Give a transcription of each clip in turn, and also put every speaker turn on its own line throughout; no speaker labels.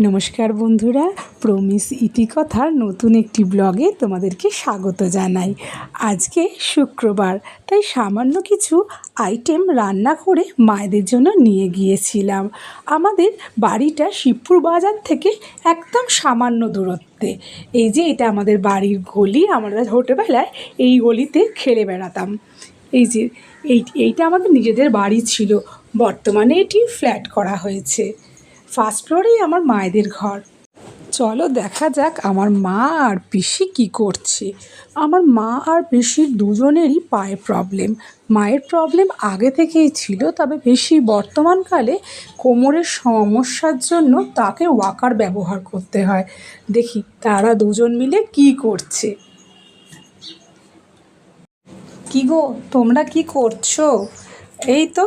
নমস্কার বন্ধুরা, প্রমিস ইতিকথার নতুন একটি ব্লগে তোমাদেরকে স্বাগত জানাই। আজকে শুক্রবার, তাই সামান্য কিছু আইটেম রান্না করে মায়েদের জন্য নিয়ে গিয়েছিলাম। আমাদের বাড়িটা শিবপুর বাজার থেকে একদম সামান্য দূরত্বে। এই যে এটা আমাদের বাড়ির গলি, আমরা ছোটোবেলায় এই গলিতে খেলে বেড়াতাম। এই যে, এই, এইটা আমাদের নিজেদের বাড়ি ছিল। বর্তমানে এটি ফ্ল্যাট করা হয়েছে। ফার্স্ট ফ্লোরেই আমার মায়েদের ঘর। চলো দেখা যাক আমার মা আর পিসি কী করছে। আমার মা আর পিসির দুজনেরই পায়ে প্রবলেম মায়ের প্রবলেম আগে থেকেই ছিল, তবে পিসি বর্তমানকালে কোমরের সমস্যার জন্য তাকে ওয়াকার ব্যবহার করতে হয়। দেখি তারা দুজন মিলে কি করছে। কি গো, তোমরা কি করছ? এই তো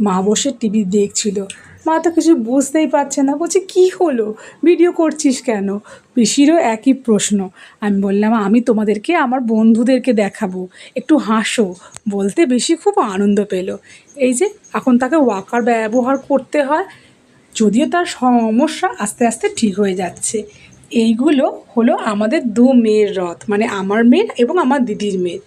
মা বসে টিভি দেখছিল। মা তো কিছু বুঝতেই পারছে না। বলছে, কি হলো? ভিডিও করছিস কেন? পিসিরও একই প্রশ্ন। আমি বললাম, আমি তোমাদেরকে, আমার বন্ধুদেরকে দেখাবো। একটু হাসো। বলতে বেশি খুব আনন্দ পেল। এই যে, এখন তাকে ওয়াকার ব্যবহার করতে হয়, যদিও তার সমস্যা আস্তে আস্তে ঠিক হয়ে যাচ্ছে। এইগুলো হলো আমাদের দু মেয়ের রথ মানে আমার মেয়ের এবং আমার দিদির মেয়ের।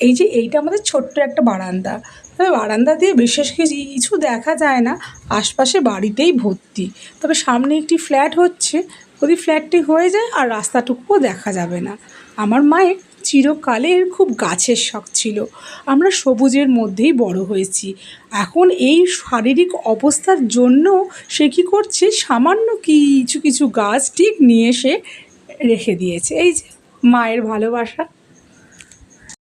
এই যে এইটা আমাদের ছোট্ট একটা বারান্দা। তবে বারান্দা দিয়ে বিশেষ কিছু দেখা যায় না। আশপাশে বাড়িতেই ভর্তি। তবে সামনে একটি ফ্ল্যাট হচ্ছে। যদি ফ্ল্যাটটি হয়ে যায় আর রাস্তাটুকুও দেখা যাবে না। আমার মায়ের চিরকালের খুব গাছের শখ ছিল। আমরা সবুজের মধ্যেই বড় হয়েছি। এখন এই শারীরিক অবস্থার জন্য সে কী করছে? সামান্য কিছু কিছু গাছ ঠিক নিয়ে এসে রেখে দিয়েছে। এই যে মায়ের ভালোবাসা।